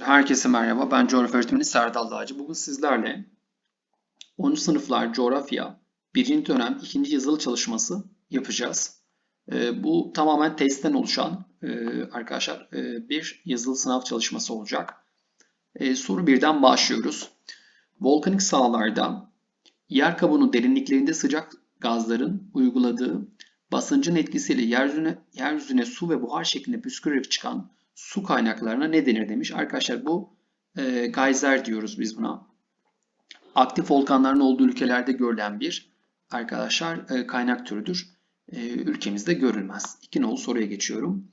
Herkese merhaba. Ben coğrafya öğretmeni Serdal Dağcı. Bugün sizlerle 10. sınıflar coğrafya 1. dönem 2. yazılı çalışması yapacağız. Ee, bu tamamen testten oluşan e, arkadaşlar e, bir yazılı sınav çalışması olacak. E, soru birden başlıyoruz. Volkanik sahalarda yer kabuğunun derinliklerinde sıcak gazların uyguladığı basıncın etkisiyle yeryüzüne, yeryüzüne su ve buhar şeklinde püskürerek çıkan su kaynaklarına ne denir demiş. Arkadaşlar bu e, geyser diyoruz biz buna. Aktif volkanların olduğu ülkelerde görülen bir arkadaşlar e, kaynak türüdür. E, ülkemizde görülmez. İki nolu soruya geçiyorum.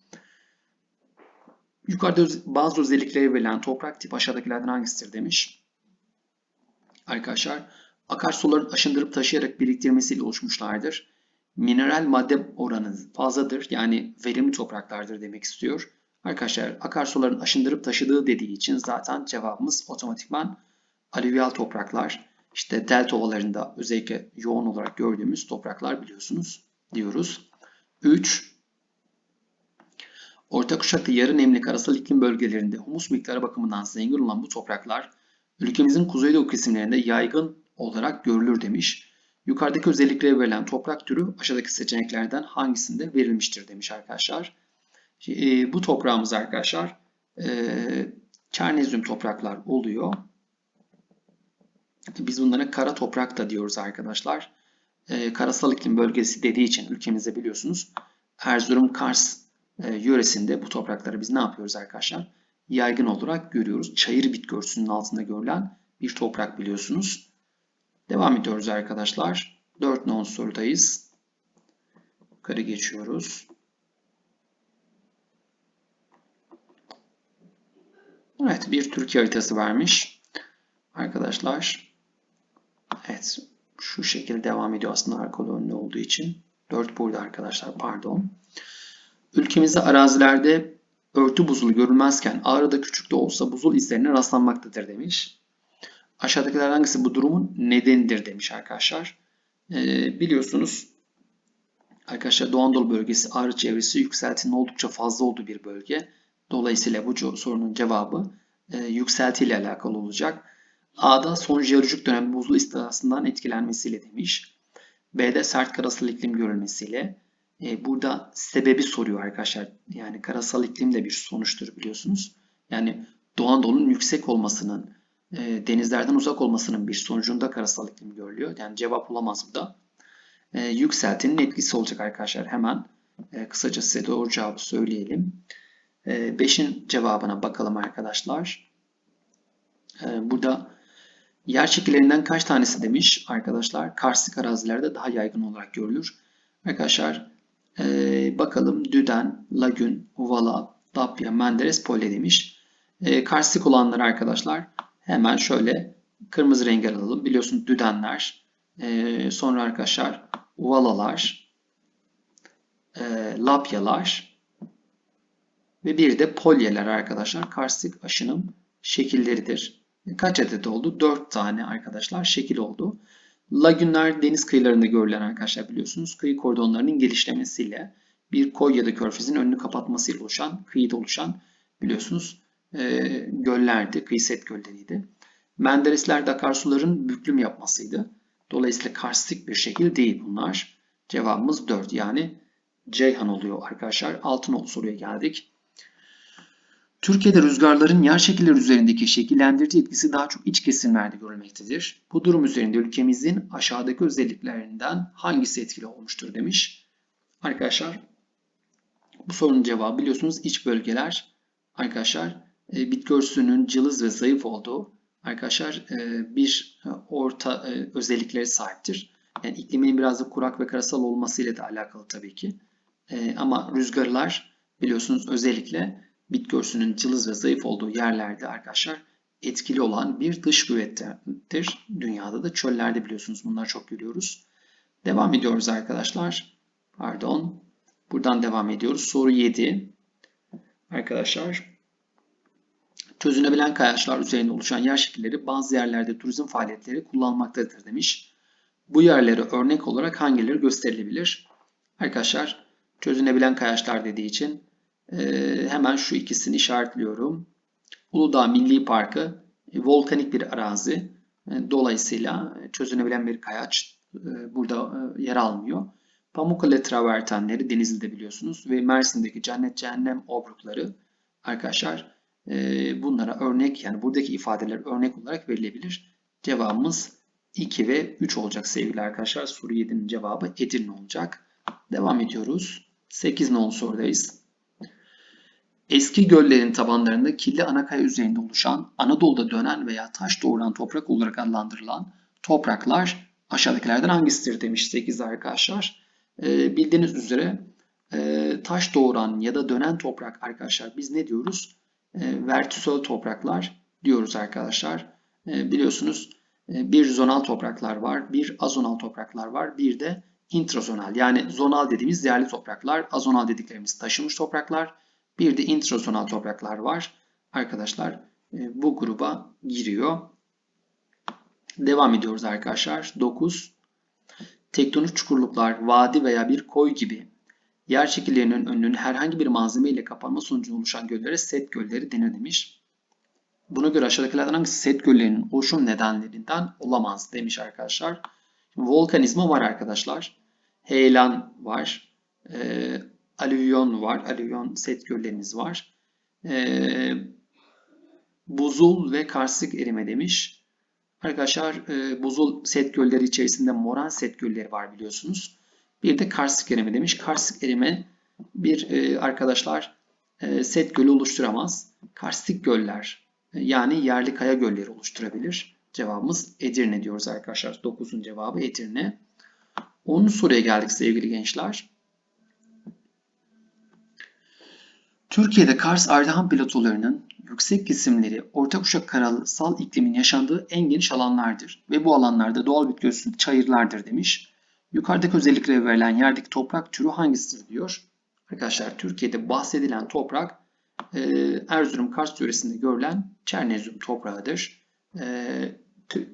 Yukarıda bazı özellikleri verilen toprak tip aşağıdakilerden hangisidir demiş. Arkadaşlar akarsuların aşındırıp taşıyarak biriktirmesiyle oluşmuşlardır. Mineral madde oranı fazladır. Yani verimli topraklardır demek istiyor. Arkadaşlar akarsuların aşındırıp taşıdığı dediği için zaten cevabımız otomatikman alüvyal topraklar. İşte delta ovalarında özellikle yoğun olarak gördüğümüz topraklar biliyorsunuz diyoruz. 3. Orta kuşakta yarı nemli karasal iklim bölgelerinde humus miktarı bakımından zengin olan bu topraklar ülkemizin kuzeydoğu kesimlerinde yaygın olarak görülür demiş. Yukarıdaki özelliklere verilen toprak türü aşağıdaki seçeneklerden hangisinde verilmiştir demiş arkadaşlar. E, bu toprağımız arkadaşlar e, çernezyum topraklar oluyor. Biz bunlara kara toprak da diyoruz arkadaşlar. E, karasal iklim bölgesi dediği için ülkemizde biliyorsunuz Erzurum Kars e, yöresinde bu toprakları biz ne yapıyoruz arkadaşlar? Yaygın olarak görüyoruz. Çayır bitki altında görülen bir toprak biliyorsunuz. Devam ediyoruz arkadaşlar. 4 non sorudayız. Yukarı geçiyoruz. Evet bir Türkiye haritası vermiş. Arkadaşlar. Evet şu şekilde devam ediyor aslında arkalı önlü olduğu için. 4 burada arkadaşlar pardon. Ülkemizde arazilerde örtü buzulu görülmezken Ağrı'da küçük de olsa buzul izlerine rastlanmaktadır demiş. Aşağıdakilerden hangisi bu durumun nedenidir demiş arkadaşlar. Ee, biliyorsunuz arkadaşlar Doğu Anadolu bölgesi Ağrı çevresi yükseltinin oldukça fazla olduğu bir bölge. Dolayısıyla bu sorunun cevabı e, yükselti ile alakalı olacak. A'da son jeolojik dönem buzul istilasından etkilenmesiyle demiş. B'de sert karasal iklim görülmesiyle. E, burada sebebi soruyor arkadaşlar. Yani karasal iklim de bir sonuçtur biliyorsunuz. Yani Doğu Anadolu'nun yüksek olmasının, e, denizlerden uzak olmasının bir sonucunda karasal iklim görülüyor. Yani cevap olamaz bu da. E, yükseltinin etkisi olacak arkadaşlar. Hemen e, kısaca size doğru cevabı söyleyelim. 5'in cevabına bakalım arkadaşlar. E, burada yer şekillerinden kaç tanesi demiş arkadaşlar. Karstik arazilerde daha yaygın olarak görülür. Arkadaşlar e, bakalım Düden, Lagün, Uvala, Dapya, Menderes, Polye demiş. Karstik olanları arkadaşlar hemen şöyle kırmızı renk alalım. Biliyorsunuz Düdenler, sonra arkadaşlar Uvalalar, Lapyalar, ve bir de polyeler arkadaşlar karstik aşınım şekilleridir. Kaç adet oldu? 4 tane arkadaşlar şekil oldu. Lagünler deniz kıyılarında görülen arkadaşlar biliyorsunuz kıyı kordonlarının genişlemesiyle bir koy ya da körfezin önünü kapatmasıyla oluşan, kıyıda oluşan biliyorsunuz e, göllerdi, kıyı set gölleriydi. Menderesler de akarsuların büklüm yapmasıydı. Dolayısıyla karstik bir şekil değil bunlar. Cevabımız 4 yani Ceyhan oluyor arkadaşlar. Altın soruya geldik. Türkiye'de rüzgarların yer şekilleri üzerindeki şekillendirici etkisi daha çok iç kesimlerde görülmektedir. Bu durum üzerinde ülkemizin aşağıdaki özelliklerinden hangisi etkili olmuştur demiş. Arkadaşlar bu sorunun cevabı biliyorsunuz iç bölgeler. Arkadaşlar e, bitki örtüsünün cılız ve zayıf olduğu arkadaşlar e, bir e, orta özellikleri sahiptir. Yani iklimin biraz da kurak ve karasal olmasıyla da alakalı tabii ki. Ama rüzgarlar biliyorsunuz özellikle bitki örtüsünün cılız ve zayıf olduğu yerlerde arkadaşlar etkili olan bir dış güvettir. Dünyada da çöllerde biliyorsunuz bunları çok görüyoruz. Devam ediyoruz arkadaşlar. Pardon. Buradan devam ediyoruz. Soru 7. Arkadaşlar çözünebilen kayaçlar üzerinde oluşan yer şekilleri bazı yerlerde turizm faaliyetleri kullanmaktadır demiş. Bu yerlere örnek olarak hangileri gösterilebilir? Arkadaşlar çözünebilen kayaçlar dediği için ee, hemen şu ikisini işaretliyorum. Uludağ Milli Parkı e, volkanik bir arazi. E, dolayısıyla çözünebilen bir kayaç e, burada yer almıyor. Pamukkale travertenleri Denizli'de biliyorsunuz ve Mersin'deki cennet cehennem obrukları arkadaşlar bunlara örnek yani buradaki ifadeler örnek olarak verilebilir. Cevabımız 2 ve 3 olacak sevgili arkadaşlar. Soru 7'nin cevabı Edirne olacak. Devam ediyoruz. 8 nolu sorudayız. Eski göllerin tabanlarında kirli anakaya üzerinde oluşan, Anadolu'da dönen veya taş doğuran toprak olarak adlandırılan topraklar aşağıdakilerden hangisidir demiş 8 arkadaşlar. Ee, bildiğiniz üzere e, taş doğuran ya da dönen toprak arkadaşlar biz ne diyoruz? E, vertisöl topraklar diyoruz arkadaşlar. E, biliyorsunuz e, bir zonal topraklar var, bir azonal topraklar var, bir de intrazonal yani zonal dediğimiz yerli topraklar, azonal dediklerimiz taşınmış topraklar, bir de intrazonal topraklar var. Arkadaşlar e, bu gruba giriyor. Devam ediyoruz arkadaşlar. 9. Tektonik çukurluklar, vadi veya bir koy gibi yer şekillerinin önünün herhangi bir malzeme ile kapanma sonucu oluşan göllere set gölleri denir demiş. Buna göre aşağıdakilerden hangisi set göllerinin oluşum nedenlerinden olamaz demiş arkadaşlar. Volkanizma var arkadaşlar. Heyelan var. E, alüvyon var. Alüvyon set göllerimiz var. E, buzul ve karstik erime demiş. Arkadaşlar e, buzul set gölleri içerisinde moran set gölleri var biliyorsunuz. Bir de karstik erime demiş. Karstik erime bir e, arkadaşlar e, set gölü oluşturamaz. Karstik göller yani yerli kaya gölleri oluşturabilir. Cevabımız Edirne diyoruz arkadaşlar. 9'un cevabı Edirne. 10. soruya geldik sevgili gençler. Türkiye'de Kars Ardahan platolarının yüksek kesimleri orta kuşak karasal iklimin yaşandığı en geniş alanlardır ve bu alanlarda doğal bitki örtüsü çayırlardır demiş. Yukarıdaki özelliklere verilen yerdeki toprak türü hangisidir diyor. Arkadaşlar Türkiye'de bahsedilen toprak e, Erzurum Kars yöresinde görülen Çernezyum toprağıdır. E,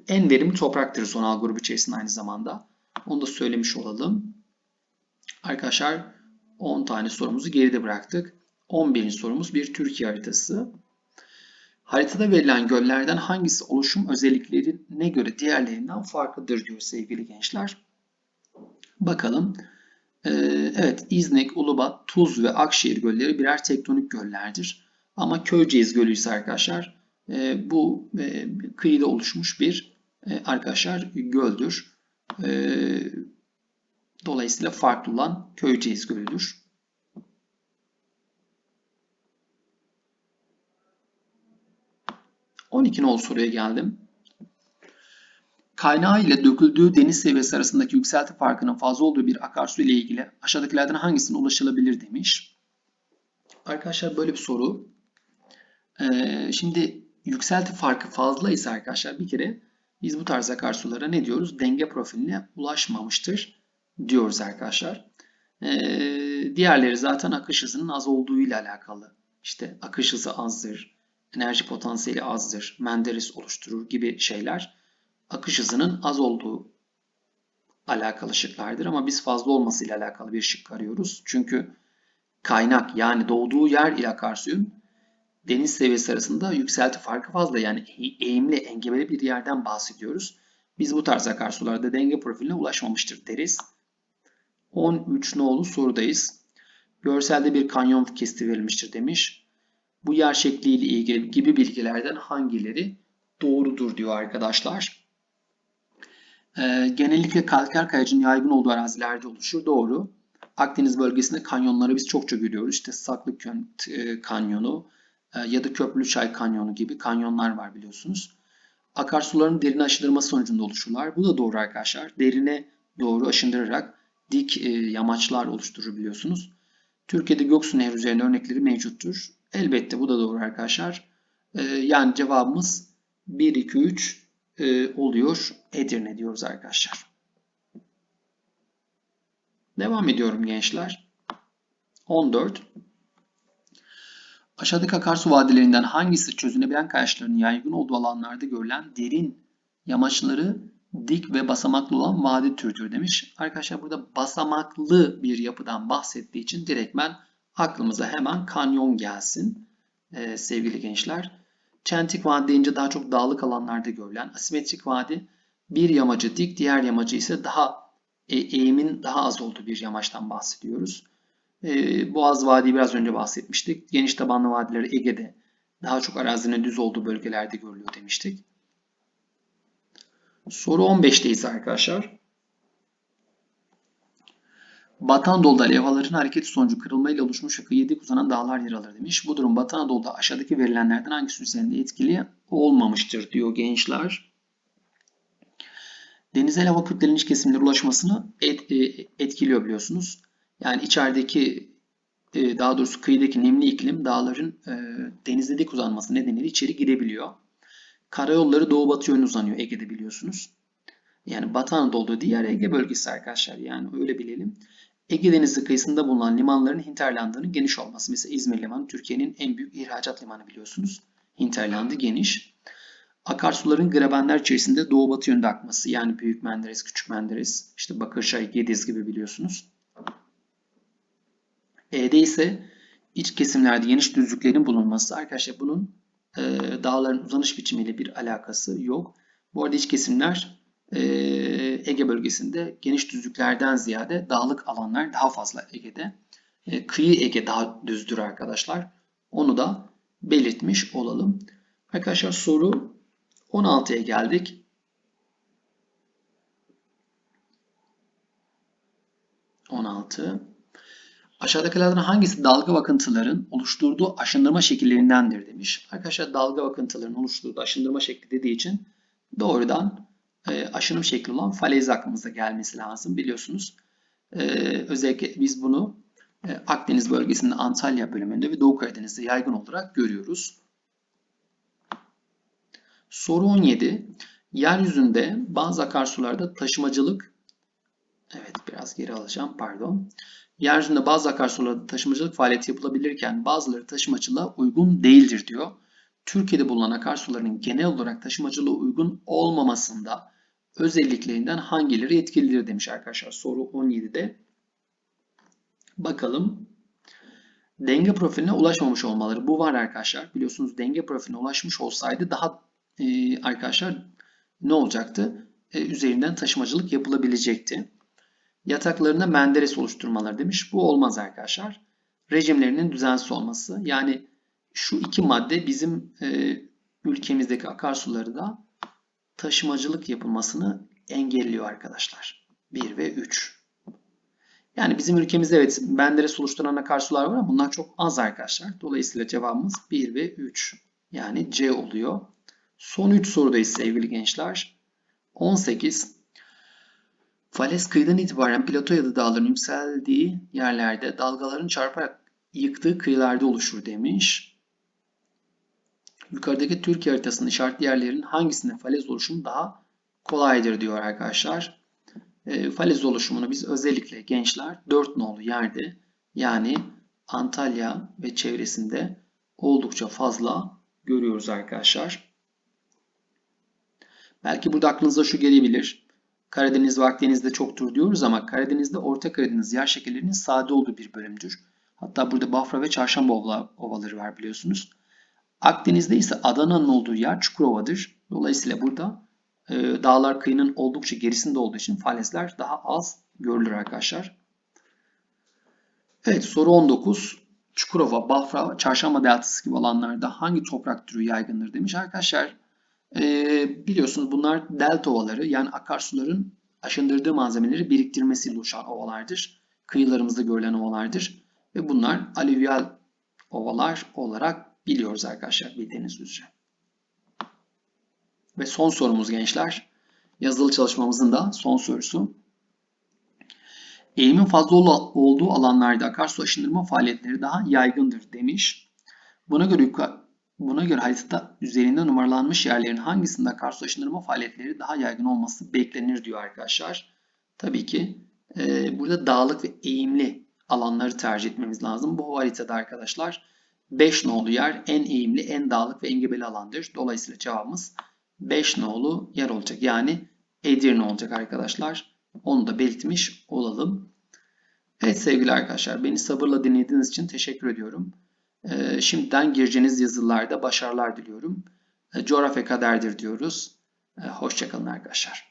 en verimli topraktır zonal grubu içerisinde aynı zamanda. Onu da söylemiş olalım. Arkadaşlar 10 tane sorumuzu geride bıraktık. 11. sorumuz bir Türkiye haritası. Haritada verilen göllerden hangisi oluşum özelliklerine göre diğerlerinden farklıdır diyor sevgili gençler. Bakalım. Ee, evet İznik, Ulubat, Tuz ve Akşehir gölleri birer tektonik göllerdir. Ama Köyceğiz Gölü ise arkadaşlar e, bu e, kıyıda oluşmuş bir e, arkadaşlar göldür. Dolayısıyla farklı olan Köyceğiz Gölü'dür. On iki nol soruya geldim. Kaynağı ile döküldüğü deniz seviyesi arasındaki yükselti farkının fazla olduğu bir akarsu ile ilgili aşağıdakilerden hangisine ulaşılabilir demiş. Arkadaşlar böyle bir soru. Ee, şimdi yükselti farkı fazla ise arkadaşlar bir kere biz bu tarz akarsulara ne diyoruz? Denge profiline ulaşmamıştır diyoruz arkadaşlar. Ee, diğerleri zaten akış hızının az olduğu ile alakalı. İşte akış hızı azdır, enerji potansiyeli azdır, Menderes oluşturur gibi şeyler akış hızının az olduğu alakalı şıklardır ama biz fazla olması ile alakalı bir şık arıyoruz. Çünkü kaynak yani doğduğu yer ile akarsuyun deniz seviyesi arasında yükselti farkı fazla yani eğimli engebeli bir yerden bahsediyoruz. Biz bu tarz akarsularda denge profiline ulaşmamıştır deriz. 13 nolu sorudayız. Görselde bir kanyon kesti verilmiştir demiş. Bu yer şekliyle ilgili gibi bilgilerden hangileri doğrudur diyor arkadaşlar. Ee, genellikle kalker kayacın yaygın olduğu arazilerde oluşur. Doğru. Akdeniz bölgesinde kanyonları biz çokça görüyoruz. İşte Saklıkönt e, kanyonu e, ya da Köprülü Çay kanyonu gibi kanyonlar var biliyorsunuz. Akarsuların derine aşındırma sonucunda oluşurlar. Bu da doğru arkadaşlar. Derine doğru aşındırarak dik e, yamaçlar oluşturur biliyorsunuz. Türkiye'de Göksu Nehri üzerinde örnekleri mevcuttur. Elbette bu da doğru arkadaşlar. E, yani cevabımız 1, 2, 3 e, oluyor. Edirne diyoruz arkadaşlar. Devam ediyorum gençler. 14. Aşağıdaki akarsu vadilerinden hangisi çözünebilen kayaçların yaygın olduğu alanlarda görülen derin yamaçları dik ve basamaklı olan vadi türüdür demiş. Arkadaşlar burada basamaklı bir yapıdan bahsettiği için direktmen aklımıza hemen kanyon gelsin ee, sevgili gençler. Çentik vadi deyince daha çok dağlık alanlarda görülen. Asimetrik vadi bir yamacı dik, diğer yamacı ise daha e, eğimin daha az olduğu bir yamaçtan bahsediyoruz. E, Boğaz Vadi biraz önce bahsetmiştik. Geniş tabanlı vadileri Ege'de daha çok arazinin düz olduğu bölgelerde görülüyor demiştik. Soru 15'teyiz arkadaşlar. Batı Anadolu'da levhaların hareketi sonucu kırılmayla oluşmuş kıyıya dik uzanan dağlar yer alır demiş. Bu durum Batı Anadolu'da aşağıdaki verilenlerden hangisi üzerinde etkili olmamıştır diyor gençler. Denizel hava kütleleniş kesimleri ulaşmasını et, e, etkiliyor biliyorsunuz. Yani içerideki e, daha doğrusu kıyıdaki nemli iklim dağların e, denizde dik uzanması nedeniyle içeri girebiliyor. Karayolları doğu batı yönü uzanıyor Ege'de biliyorsunuz. Yani Batı Anadolu'da diğer Ege bölgesi arkadaşlar yani öyle bilelim. Ege Denizi kıyısında bulunan limanların hinterlandının geniş olması. Mesela İzmir Limanı Türkiye'nin en büyük ihracat limanı biliyorsunuz. Hinterlandı geniş. Akarsuların grabenler içerisinde doğu batı yönde akması. Yani Büyük Menderes, Küçük Menderes, işte Bakırçay, Gediz gibi biliyorsunuz. E'de ise iç kesimlerde geniş düzlüklerin bulunması. Arkadaşlar bunun e, dağların uzanış biçimiyle bir alakası yok. Bu arada iç kesimler e, Ege bölgesinde geniş düzlüklerden ziyade dağlık alanlar daha fazla Ege'de. E, kıyı Ege daha düzdür arkadaşlar. Onu da belirtmiş olalım. Arkadaşlar soru 16'ya geldik. Aşağıdakilerden hangisi dalga akıntıların oluşturduğu aşındırma şekillerindendir demiş. Arkadaşlar dalga akıntıların oluşturduğu aşındırma şekli dediği için doğrudan e, aşınım şekli olan falez aklımıza gelmesi lazım biliyorsunuz. E, özellikle biz bunu e, Akdeniz bölgesinde Antalya bölümünde ve Doğu Karadeniz'de yaygın olarak görüyoruz. Soru 17. Yeryüzünde bazı akarsularda taşımacılık Evet biraz geri alacağım pardon. Yeryüzünde bazı akarsularda taşımacılık faaliyeti yapılabilirken bazıları taşımacılığa uygun değildir diyor. Türkiye'de bulunan akarsuların genel olarak taşımacılığa uygun olmamasında özelliklerinden hangileri etkilidir demiş arkadaşlar soru 17'de. Bakalım. Denge profiline ulaşmamış olmaları. Bu var arkadaşlar. Biliyorsunuz denge profiline ulaşmış olsaydı daha e, arkadaşlar ne olacaktı? E, üzerinden taşımacılık yapılabilecekti. Yataklarına menderes oluşturmaları demiş. Bu olmaz arkadaşlar. Rejimlerinin düzensiz olması. Yani şu iki madde bizim e, ülkemizdeki akarsuları da taşımacılık yapılmasını engelliyor arkadaşlar. 1 ve 3. Yani bizim ülkemizde evet menderes oluşturan akarsular var ama bunlar çok az arkadaşlar. Dolayısıyla cevabımız 1 ve 3. Yani C oluyor. Son 3 sorudayız sevgili gençler. 18. Fales kıyıdan itibaren plato ya da dağların yükseldiği yerlerde dalgaların çarparak yıktığı kıyılarda oluşur demiş. Yukarıdaki Türkiye haritasının işaretli yerlerin hangisinde falez oluşumu daha kolaydır diyor arkadaşlar. E, falez oluşumunu biz özellikle gençler 4 nolu yerde yani Antalya ve çevresinde oldukça fazla görüyoruz arkadaşlar. Belki burada aklınıza şu gelebilir. Karadeniz ve Akdeniz'de çoktur diyoruz ama Karadeniz'de Orta Karadeniz yer şekillerinin sade olduğu bir bölümdür. Hatta burada Bafra ve Çarşamba ovaları var biliyorsunuz. Akdeniz'de ise Adana'nın olduğu yer Çukurova'dır. Dolayısıyla burada e, dağlar kıyının oldukça gerisinde olduğu için falezler daha az görülür arkadaşlar. Evet soru 19. Çukurova, Bafra, Çarşamba deltası gibi alanlarda hangi toprak türü yaygındır demiş arkadaşlar. E, biliyorsunuz bunlar delta ovaları yani akarsuların aşındırdığı malzemeleri biriktirmesiyle oluşan ovalardır. Kıyılarımızda görülen ovalardır. Ve bunlar alüvyal ovalar olarak biliyoruz arkadaşlar bildiğiniz üzere. Ve son sorumuz gençler. Yazılı çalışmamızın da son sorusu. Eğimin fazla olduğu alanlarda akarsu aşındırma faaliyetleri daha yaygındır demiş. Buna göre buna göre haritada üzerinde numaralanmış yerlerin hangisinde akarsu aşındırma faaliyetleri daha yaygın olması beklenir diyor arkadaşlar. Tabii ki e, burada dağlık ve eğimli alanları tercih etmemiz lazım. Bu haritada arkadaşlar 5 nolu yer en eğimli, en dağlık ve engebeli alandır. Dolayısıyla cevabımız 5 nolu yer olacak. Yani Edirne olacak arkadaşlar. Onu da belirtmiş olalım. Evet sevgili arkadaşlar beni sabırla dinlediğiniz için teşekkür ediyorum. Ee, şimdiden gireceğiniz yazılarda başarılar diliyorum. E, coğrafya kaderdir diyoruz. E, Hoşçakalın arkadaşlar.